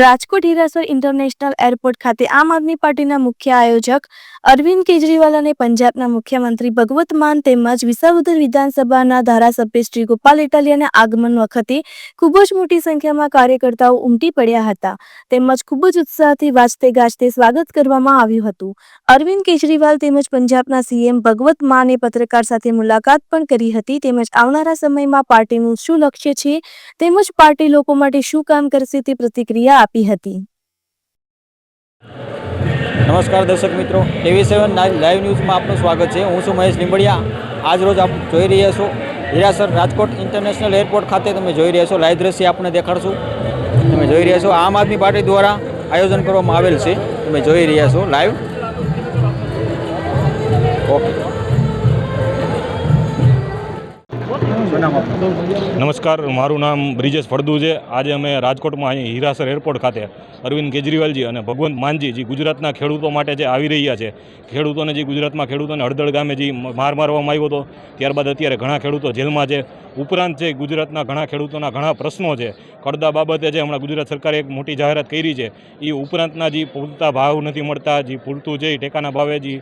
Rajkot Hirasar international airport ખાતે આમ આદમી પાર્ટીના મુખ્ય આયોજક અરવિંદ કેજરીવાલ અને પંજાબના મુખ્યમંત્રી ભગવત માન તેમજ વિસાવદર વિધાનસભાના ધારાસભ્ય શ્રી ગોપાલ ઇટાલિયાના આગમન વખતે ખૂબ જ મોટી સંખ્યામાં કાર્યકર્તાઓ ઉમટી પડ્યા હતા તેમજ ખૂબ જ ઉત્સાહથી વાજતે ગાજતે સ્વાગત કરવામાં આવ્યું હતું અરવિંદ કેજરીવાલ તેમજ પંજાબના સીએમ ભગવત માને પત્રકાર સાથે મુલાકાત પણ કરી હતી તેમજ આવનારા સમયમાં પાર્ટીનું શું લક્ષ્ય છે તેમજ પાર્ટી લોકો માટે શું કામ કરશે તે પ્રતિક્રિયા હતી નમસ્કાર દર્શક મિત્રો 27 લાઈવ ન્યૂઝ માં આપનું સ્વાગત છે હું છું મહેશ નિમળિયા આજ રોજ આપ જોઈ રહ્યા છો હિરાસર રાજકોટ ઇન્ટરનેશનલ એરપોર્ટ ખાતે તમે જોઈ રહ્યા છો લાઇવ દ્રશ્ય આપણે દેખાડશું તમે જોઈ રહ્યા છો આમ આદમી પાર્ટી દ્વારા આયોજન કરવામાં આવેલ છે તમે જોઈ રહ્યા છો લાઇવ ઓકે નમસ્કાર મારું નામ બ્રિજેશ ફળદુ છે આજે અમે રાજકોટમાં અહીં હીરાસર એરપોર્ટ ખાતે અરવિંદ કેજરીવાલજી અને ભગવંત માનજી જે ગુજરાતના ખેડૂતો માટે જે આવી રહ્યા છે ખેડૂતોને જે ગુજરાતમાં ખેડૂતોને હળદળ ગામે જે માર મારવામાં આવ્યો હતો ત્યારબાદ અત્યારે ઘણા ખેડૂતો જેલમાં છે ઉપરાંત જે ગુજરાતના ઘણા ખેડૂતોના ઘણા પ્રશ્નો છે પડદા બાબતે જે હમણાં ગુજરાત સરકારે એક મોટી જાહેરાત કરી છે એ ઉપરાંતના જે પૂરતા ભાવ નથી મળતા જે પૂરતું જે ટેકાના ભાવે જે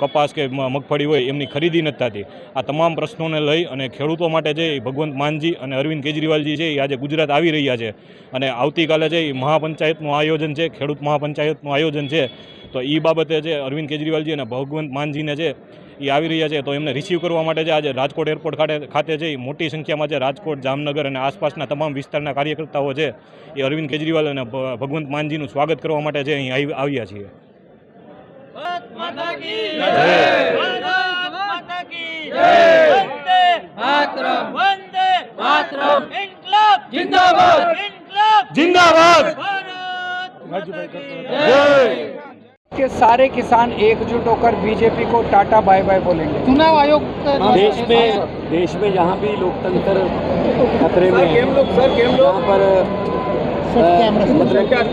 કપાસ કે મગફળી હોય એમની ખરીદી નથી થતી આ તમામ પ્રશ્નોને લઈ અને ખેડૂતો માટે જે ભગવંત માનજી અને અરવિંદ કેજરીવાલજી છે એ આજે ગુજરાત આવી રહ્યા છે અને આવતીકાલે જે મહાપંચાયતનું આયોજન છે ખેડૂત મહાપંચાયતનું આયોજન છે તો એ બાબતે જે અરવિંદ કેજરીવાલજી અને ભગવંત માનજીને છે એ આવી રહ્યા છે તો એમને રિસીવ કરવા માટે જે આજે રાજકોટ એરપોર્ટ ખાતે ખાતે છે મોટી સંખ્યામાં જે રાજકોટ જામનગર અને આસપાસના તમામ વિસ્તારના કાર્યકર્તાઓ છે એ અરવિંદ કેજરીવાલ અને ભગવંત માનજીનું સ્વાગત કરવા માટે છે અહીં આવ્યા છીએ જિંદાબાદ જિંદાબાદ રાજુભાઈ के सारे किसान एकजुट होकर बीजेपी को टाटा बाय बाय बोलेंगे चुनाव आयोग हाँ, देश में देश में जहाँ भी लोकतंत्र खतरे में पर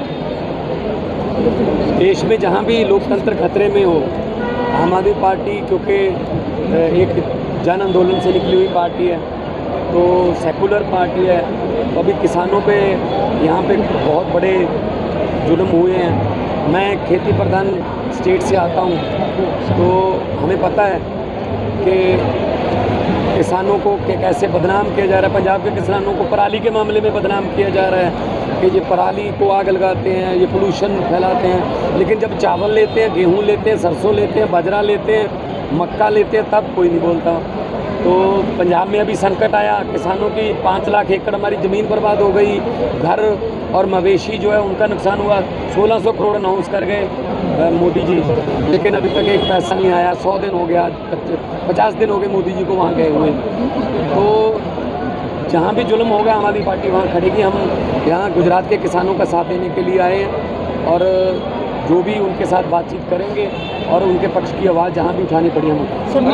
देश में जहाँ भी लोकतंत्र खतरे में हो आम आदमी पार्टी क्योंकि एक जन आंदोलन से निकली हुई पार्टी है तो सेकुलर पार्टी है तो अभी किसानों पे यहाँ पे बहुत बड़े जुलम हुए हैं मैं खेती प्रधान स्टेट से आता हूँ तो हमें पता है कि किसानों को कैसे बदनाम किया जा रहा है पंजाब के किसानों को पराली के मामले में बदनाम किया जा रहा है कि ये पराली को आग लगाते हैं ये पोल्यूशन फैलाते हैं लेकिन जब चावल लेते हैं गेहूँ लेते हैं सरसों लेते हैं बाजरा लेते हैं मक्का लेते हैं तब कोई नहीं बोलता तो पंजाब में अभी संकट आया किसानों की पाँच लाख एकड़ हमारी ज़मीन बर्बाद हो गई घर और मवेशी जो है उनका नुकसान हुआ 1600 करोड़ अनाउंस कर गए मोदी जी लेकिन अभी तक एक पैसा नहीं आया सौ दिन हो गया पचास दिन हो गए मोदी जी को वहाँ गए हुए तो जहाँ भी जुल्म होगा आम आदमी पार्टी वहाँ खड़ेगी हम यहाँ गुजरात के किसानों का साथ देने के लिए आए और जो भी उनके साथ बातचीत करेंगे और उनके पक्ष की आवाज़ जहाँ भी उठानी पड़ी हम